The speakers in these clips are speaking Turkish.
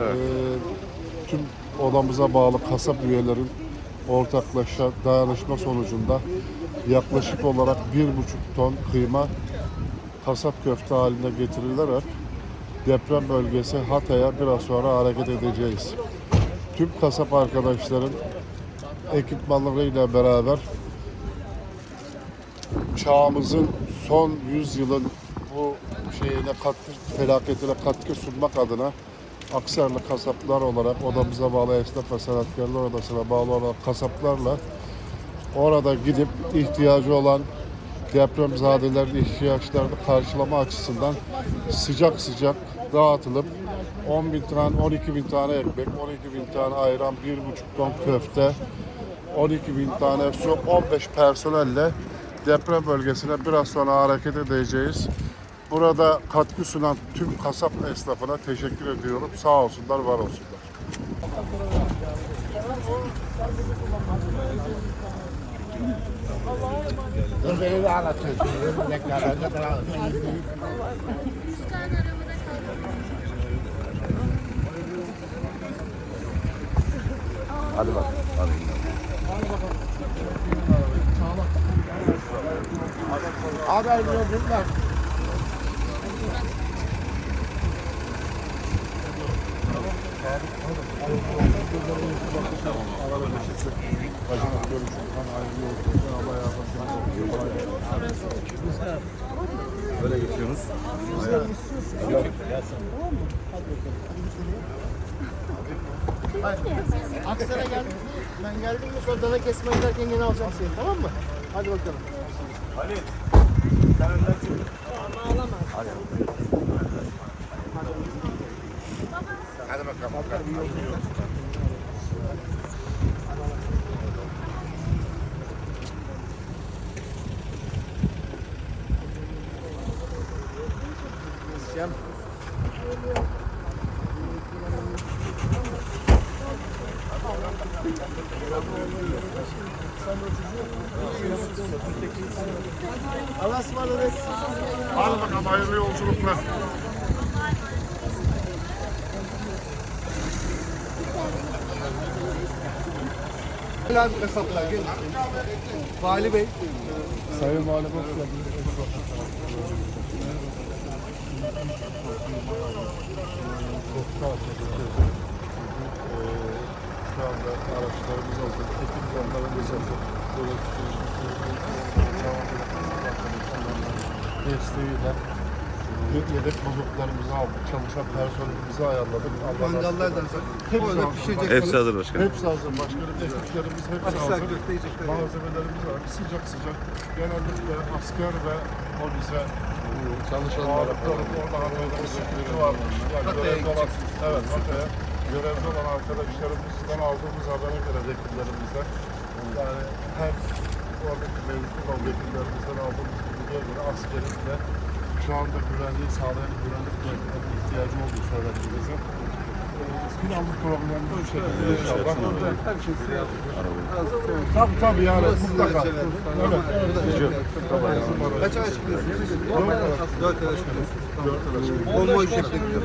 Evet. Ee, tüm odamıza bağlı kasap üyelerin ortaklaşa dayanışma sonucunda yaklaşık olarak bir buçuk ton kıyma kasap köfte haline getirilerek deprem bölgesi Hatay'a biraz sonra hareket edeceğiz. Tüm kasap arkadaşların ekipmanlarıyla beraber çağımızın son 100 yılın bu şeyine katkı, felaketine katkı sunmak adına Aksarlı kasaplar olarak odamıza bağlı esnaf ve sanatkarlar odasına bağlı olarak kasaplarla orada gidip ihtiyacı olan depremzadelerin ihtiyaçlarını karşılama açısından sıcak sıcak dağıtılıp 10 bin tane, 12 bin tane ekmek, 12 bin tane ayran, 1,5 ton köfte, 12 bin tane su, 15 personelle deprem bölgesine biraz sonra hareket edeceğiz. Burada katkı sunan tüm kasap esnafına teşekkür ediyorum. Sağ olsunlar, var olsunlar. Dur beni de tekrar. Hadi bak. Hadi. Haber gördüler. Böyle geçiyorsunuz. Aksaray'a geldik mi? Ben geldim mi sonra dana kesme giderken yine alacağım seni tamam mı? Hadi bakalım. Hadi bakalım. Allah'a ısmarladık. Hadi hayırlı yolculuklar. Helal kasaplar gelin. Vali Bey. Sayın Valim hoş geldiniz. Şu anda araçlarımız oldu. Ekip onlarımız oldu. Desteğiyle yedek bozuklarımızı aldık. Çalışan personelimizi ayarladık. Mangallar da hazır. Orada hazır. pişireceksiniz. Hepsi hazır başkanım. Hepsi hazır başkanım. Ekiplerimiz hepsi hazır. Malzemelerimiz var. Sıcak sıcak. Genellikle asker ve polise Çalışanlara orada sıkıntı varmış. Yani görevli olan, evet Hatay'a görevli olan arkadaşlarımızdan aldığımız habere göre vekillerimizden yani her oradaki mevcut olan vekillerimizden aldığımız bilgiye göre askerin de şu anda güvenliği sağlayan güvenlik kuvvetlerine ihtiyacı olduğu söyledi bize. Ee, Planlı programımız bu şekilde inşallah. Tabii tabii yani mutlaka. Evet. Kaç ay çıkıyorsunuz? Dört araç. Ay çıkıyorsunuz. Konvoy şeklinde.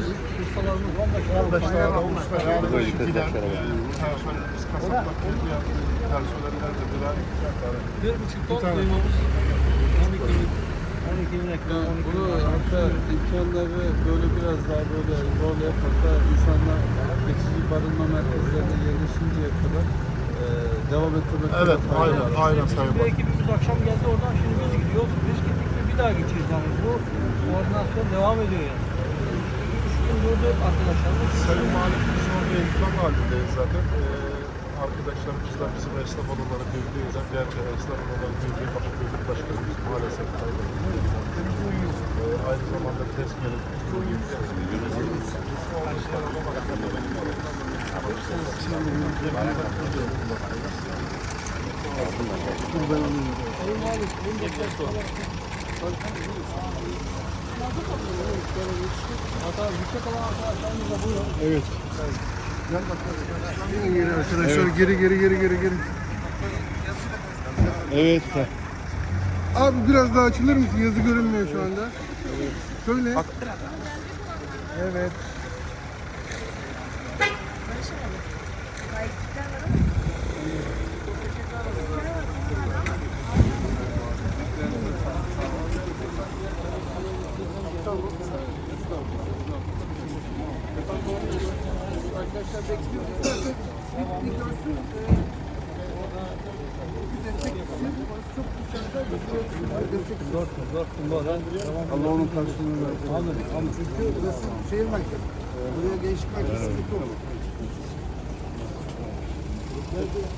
15 tane usta yani giden personelimiz kasaplar personeller de ikişer tane. Bir buçuk ton tane. Kıymamız 12 bin 12 bin ekmek 12 Bunu hatta imkanları böyle biraz daha böyle rol yapıp da insanlar geçici barınma merkezlerine yerleşinceye kadar e, devam ettirmek Evet, aynen, aynen Sayın Bir Bakan. ekibimiz akşam geldi oradan şimdi biz gidiyoruz. Biz gittik mi bir daha gideceğiz yani. Bu koordinasyon devam ediyor yani. Üç gün durdu arkadaşlarımız. Sayın Malik biz orada enkaz halindeyiz zaten. Ee, arkadaşlarımız da bizim esnaf odaları birliğiyle, gerçi esnaf odaları birliği ama birlik başkanımız maalesef kaybettik. Ee, aynı zamanda test Evet. Geri arkadaşlar geri geri geri geri geri. Evet. Abi biraz daha açılır mısın? Yazı görünmüyor şu anda. Söyle. Evet. ulaşamadım. Eksikler var ama. Allah onun karşılığını versin. Anladım. Çünkü burası şehir merkezi. Buraya gençlik merkezi sıkıntı olur.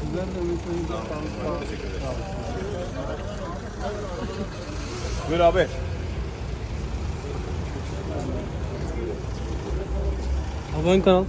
Sizden de ülkenize sağlık. Buyur abi. Abone kanal.